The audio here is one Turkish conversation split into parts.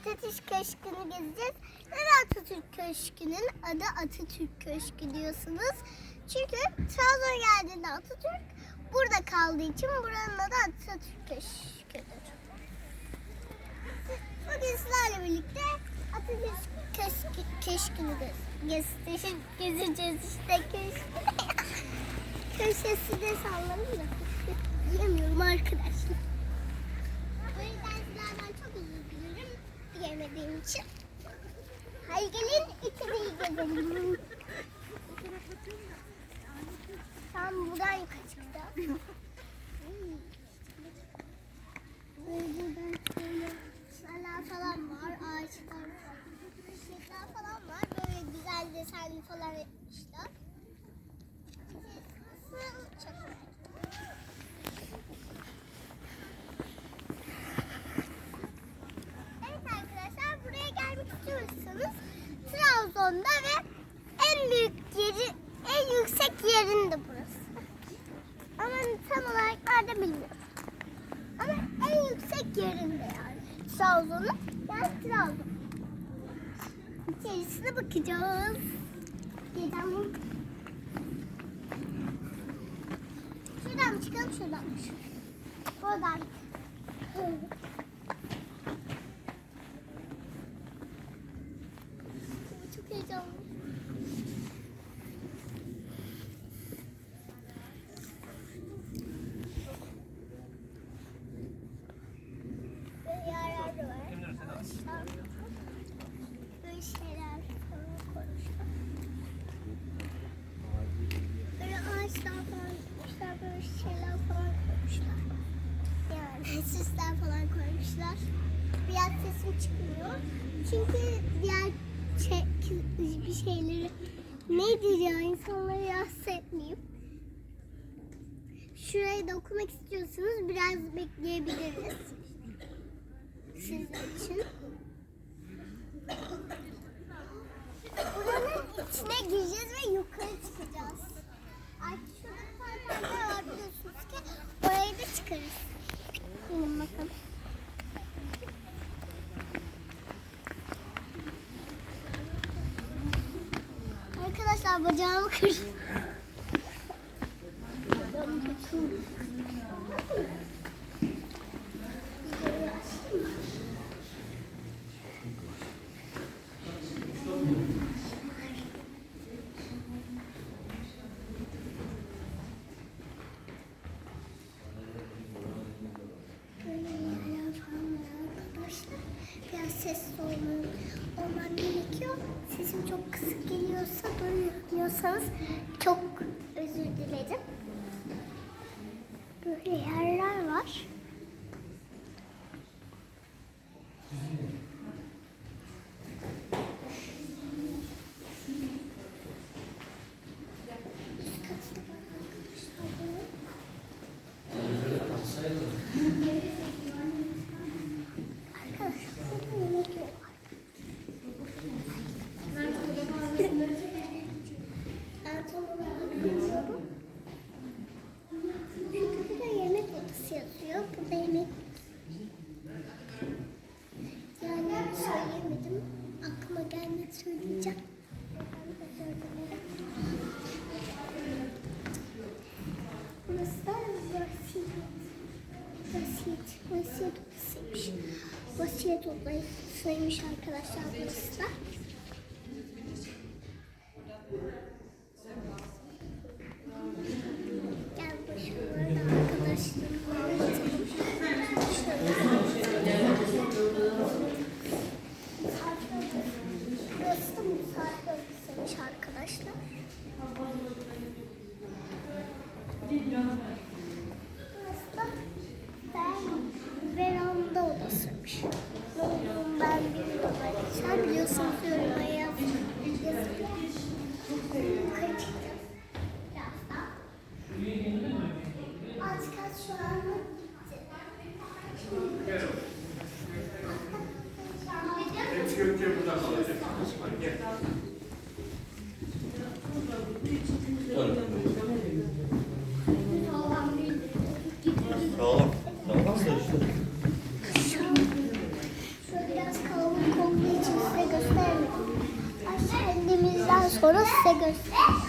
Atatürk Köşkü'nü gezeceğiz. Neden Atatürk Köşkü'nün adı Atatürk Köşkü diyorsunuz? Çünkü Trabzon'a geldiğinde Atatürk burada kaldığı için buranın adı Atatürk Köşkü'dür. Bugün sizlerle birlikte Atatürk Köşkü, Köşkü'nü gez, gez, gezeceğiz işte köşkü. Köşesi de sallanıyor da diyemiyorum arkadaşlar. Dilerim diyemediğim için. Hadi gelin içeriği gezelim. Tam buradan. Böyle buradan şöyle falan var, ağaçlar, çiçekler falan var. Böyle güzel desenli falan etmişler. Çok Evet arkadaşlar buraya gelmek istiyorsanız Trabzon'da ve en büyük yeri, en yüksek yerinde burası. Ama tam olarak nerede bilmiyorum. Ama en yüksek yerinde yani. Trabzon'un yani Trabzon. İçerisine bakacağız. Gidelim. Şuradan çıkalım şuradan? Buradan. Çok heyecanlı. Böyle yerler de var. Ağaçlar. Böyle şeyler falan koymuşlar. Böyle ağaçlar falan koymuşlar. Böyle şeyler falan koymuşlar. Yani süsler falan koymuşlar. Biraz sesim çıkmıyor. Çünkü diğer şey, bir şeyleri nedir ya insanları rahatsız etmeyeyim. Şurayı da okumak biraz bekleyebiliriz. Sizin için. Buranın içine gireceğiz ve yukarı çıkacağız. Artık şurada bir tane var biliyorsunuz ki orayı da çıkarız. Gelin bakalım. Arkadaşlar bacağımı kırdım. yaparsanız Da vasiyet. Vasiyet. Vasiyet odasıymış. Vasiyet odasıymış arkadaşlar burası da. Gel başımda arkadaşlarımla anlatalım. Burası da misafir odasıymış arkadaşlar. Burası da ben veranda odasıymış. Ne olduğunu ben bilmiyorum. Sen biliyorsunuz yoruma Kendimizden sonra size göstereceğiz.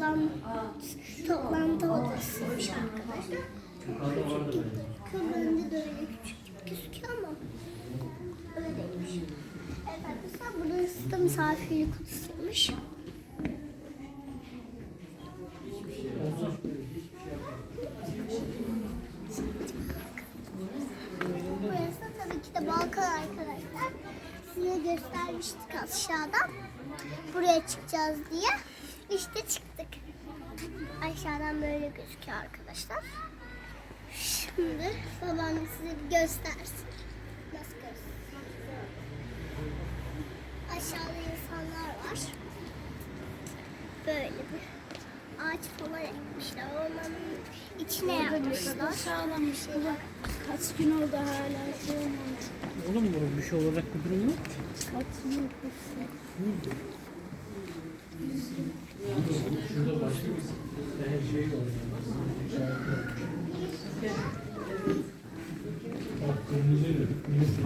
Toplam, toplantı odasıymış arkadaşlar. Çok küçük. Bende de öyle küçük gözüküyor ama öyleymiş. Evet arkadaşlar burası da misafirlik odasıymış. Burası da tabii ki de balkon arkadaşlar. Size göstermiştik aşağıdan. Buraya çıkacağız diye. İşte çıktık. Aşağıdan böyle gözüküyor arkadaşlar. Şimdi babam size bir göstersin. Nasıl göstersin? Aşağıda insanlar var. Böyle bir ağaç falan ekmişler. Ormanın içine yapmışlar. Sağlam bir şey var. Kaç gün oldu hala şey olmamış. Oğlum bunun bir şey olarak bir durum yok ki. Kaç gün oldu. Her şey var. Bak kırmızı kırmızı.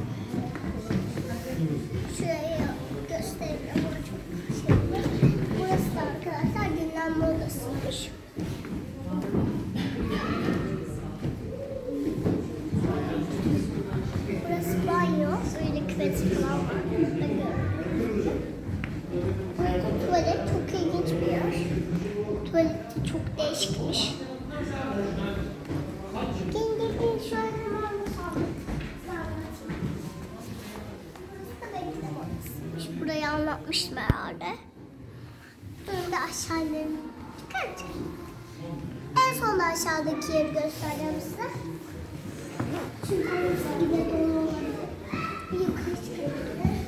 Anlatmıştım herhalde. Şimdi aşağı inelim. Dikkat et. En son da aşağıdaki yeri göstereceğim size. Çünkü orası gibi dolu olabilir. Bir yukarı çıkabilir.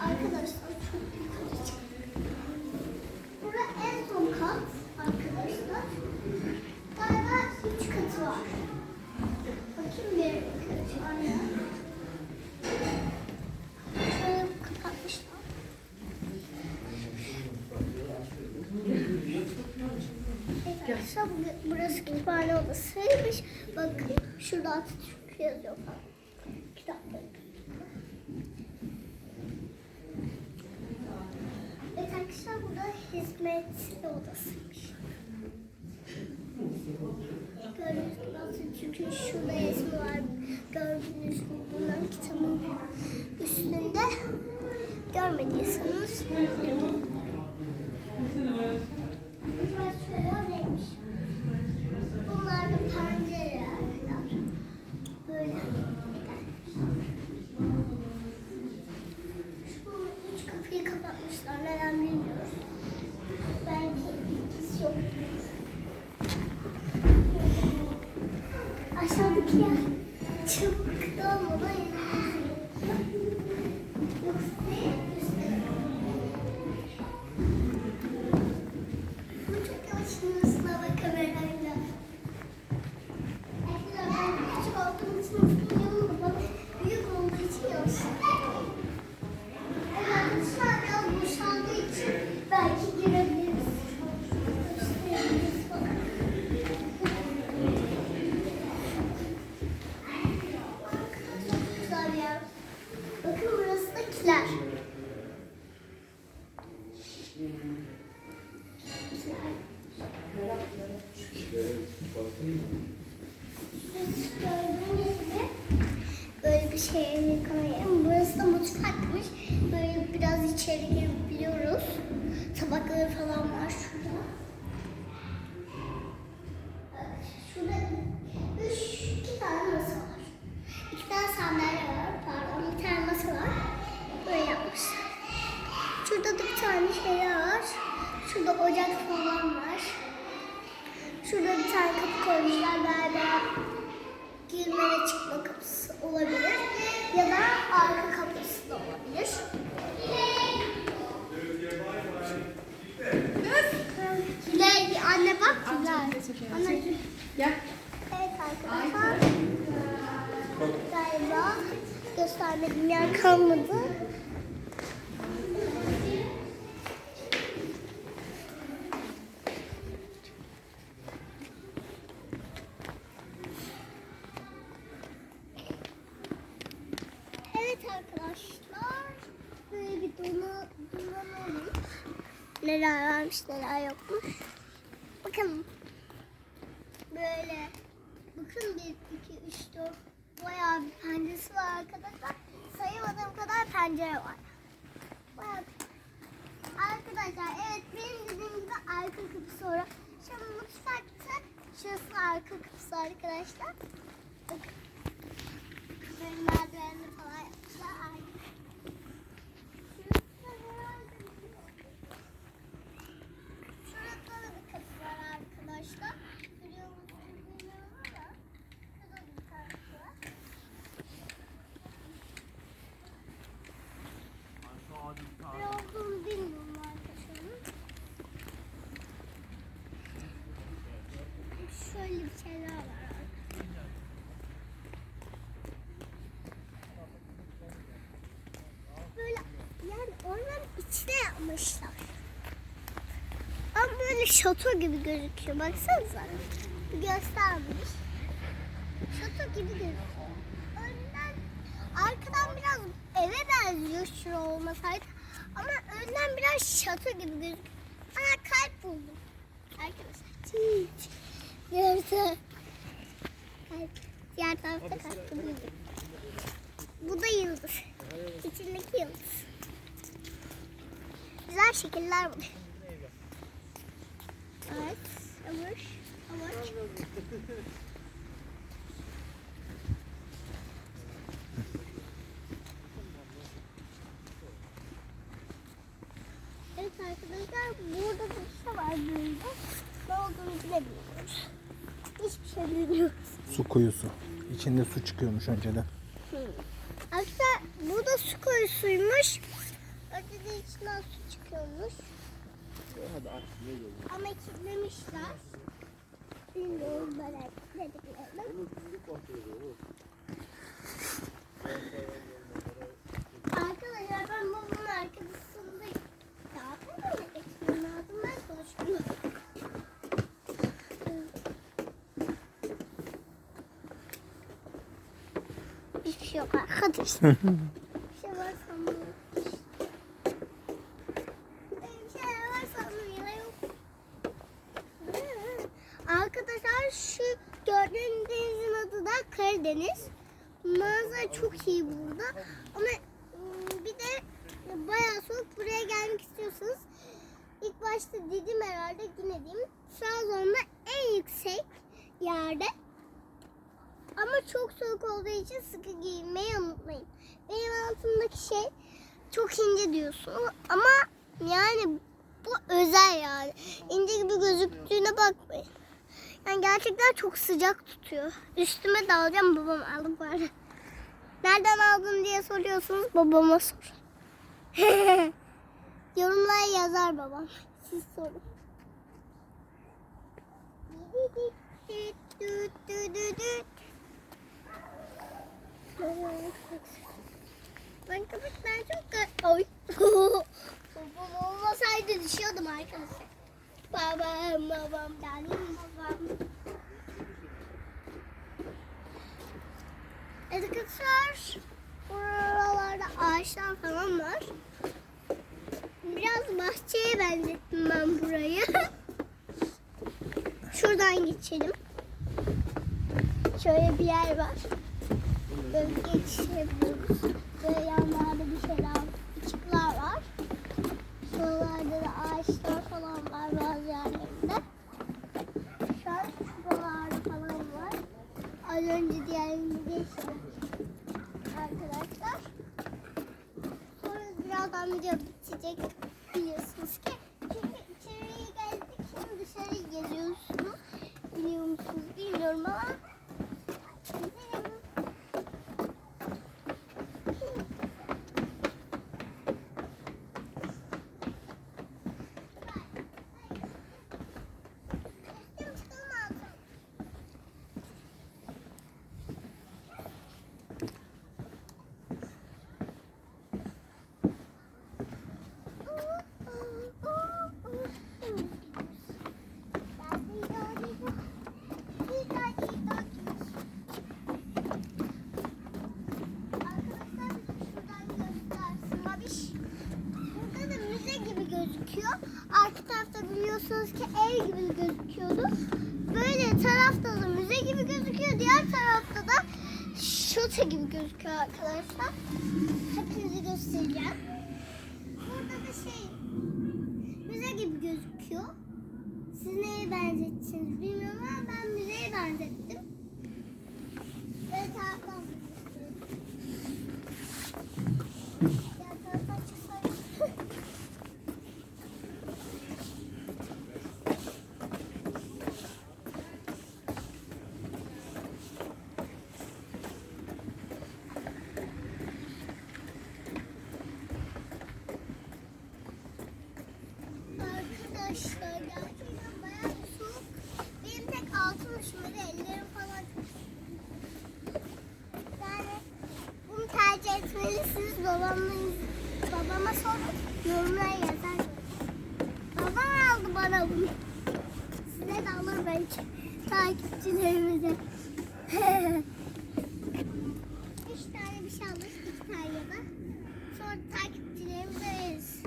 Arkadaşlar çok yukarı çıkıyor. Burada en son kat arkadaşlar. Galiba üç katı var. Bakayım bir yukarı. Aynen. Şöyle kapatmışlar. Arkadaşlar bu- burası kütüphane odasıymış. Bakın şurada Atatürk yazıyor falan. Kitapları. Evet arkadaşlar burada hizmet odasıymış. Gördüğünüz Atatürk'ün şurada resmi var. Gördüğünüz gibi bunların kitabın üstünde. Görmediyseniz Şey yıkamayayım. Burası da mutfakmış. Böyle biraz içeri girebiliyoruz. Tabakları falan var şurada. Evet, Şurada üç, iki tane masa var. İki tane sandalye var. Pardon, bir tane masa var. Böyle yapmışlar. Şurada da bir tane şey var. Şurada ocak falan var. Şurada bir tane kapı koymuşlar galiba girme ve çıkma kapısı olabilir. Ya da arka kapısı da olabilir. Gel anne bak güzel. Anne Gel. Evet arkadaşlar. Galiba göstermediğim yer kalmadı. Evet arkadaşlar. Böyle bir donu, dolanalım. Neler varmış neler yokmuş. Bakalım. Böyle bakın 1, 2, 3, 4 bayağı bir penceresi var arkadaşlar. Sayamadığım kadar pencere var. Bayağı Arkadaşlar evet benim dediğim gibi arka kapısı sonra. Şimdi mutfakta şurası arka kapısı arkadaşlar. Böyle merdivenli falan yapmışlar. Arka. Şurası herhalde Şurada da bir kapı var arkadaşlar. Görüyor musunuz bilmiyorum ama. Şurada da bir tane kapı var. Ne olduğunu bilmiyorum arkadaşlar. Şöyle bir şeyler var. Böyle yani ormanın içine yapmışlar. Ama böyle şato gibi gözüküyor. Baksanıza. Bir göstermiş. Şato gibi gözüküyor. Önden, arkadan biraz eve benziyor şura olmasaydı. Ama önden biraz şato gibi gözüküyor. Ana kalp buldum. Arkadaşlar. Çiğ. Yarısı. Kalp. Diğer tarafta kalp buldum. Bu da yıldız. İçindeki yıldız. Güzel şekiller bu. Evet. Amaç. Amaç. Evet arkadaşlar burada bir şey var böyle. Ne olduğunu bilemiyoruz. Hiçbir şey bilmiyoruz. Su kuyusu. İçinde su çıkıyormuş önceden. Arkadaşlar burada su kuyusuymuş. Ötede içinden su çıkıyormuş. Ama kilitlemişler. Bilmiyorum böyle dediklerini. Arkadaşlar ben babamın arkadaşındayım. Ya ben böyle geçmem lazım. Ben konuşmuyorum. Hiçbir şey yok arkadaşlar. Bir şey var sanmıyorum. Bir şey var sanmıyorum. ya yok. Arkadaşlar şu gördüğünüz denizin adı da Karadeniz. Manzara çok iyi burada. Ama ım, bir de bayağı soğuk. Buraya gelmek istiyorsanız ilk başta dedim herhalde yine diyeyim. Trabzon'da en yüksek yerde ama çok soğuk olduğu için sıkı giyinmeyi unutmayın. Benim altımdaki şey çok ince diyorsun ama yani bu özel yani. İnce gibi gözüktüğüne bakmayın. Yani gerçekten çok sıcak tutuyor. Üstüme de alacağım babam aldı arada. Nereden aldın diye soruyorsunuz babama sor. Yorumlara yazar babam. Siz sorun. Ben köpekten çok Oy. Babam olmasaydı düşüyordum arkadaşlar. Babam babam benim babam. Arkadaşlar buralarda ağaçlar falan var. Biraz bahçeye benzettim ben burayı. Şuradan geçelim. Şöyle bir yer var. böyle geçebiliyoruz. Böyle yanlarda bir şeyler, ışıklar var. Şuralarda da ağaçlar falan var bazı yerlerinde. Şu an şuralarda falan var. Az önce diğerini geçtim. Arkadaşlar. Sonra birazdan video bitecek biliyorsunuz ki. Çünkü içeriye geldik şimdi dışarı geliyorsunuz. Biliyor musunuz bilmiyorum ama. Gidelim. Üstüm çıkalım altım. Burada da müze gibi gözüküyor. Arka tarafta ev gibi gözüküyordu. Böyle tarafta da müze gibi gözüküyor. Diğer tarafta da şote gibi gözüküyor arkadaşlar. Hepinize göstereceğim. Burada da şey müze gibi gözüküyor. Siz neye benzettiniz bilmiyorum ama ben müzeye benzettim. Böyle taraftan Diğer taraftan çıksaydım. Arkadaşlar gerçekten bayağı bir soğuk. Benim tek altım üşümedi. Ellerim falan çok Yani bunu tercih etmelisiniz. Babama sorun. Yorumlara yazar. Babam aldı bana bunu. Size de alır belki. Takipçilerimize. Üç tane bir şey alır. iki tane ya da. Sonra takipçilerimize veririz.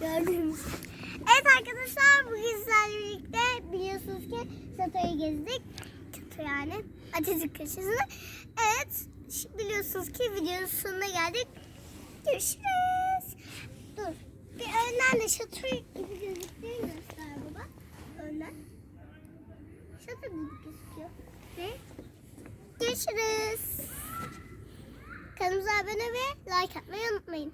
Gördüğümüz. Evet arkadaşlar bugün sizlerle birlikte biliyorsunuz ki Sato'yu gezdik. Sato yani Atatürk köşesini. Evet biliyorsunuz ki videonun sonuna geldik. Görüşürüz. Dur. Bir önden de şato gibi gözüktüğünü göster baba. Önden. Şato gibi gözüküyor. Ve görüşürüz. Kanalımıza abone ve like atmayı unutmayın.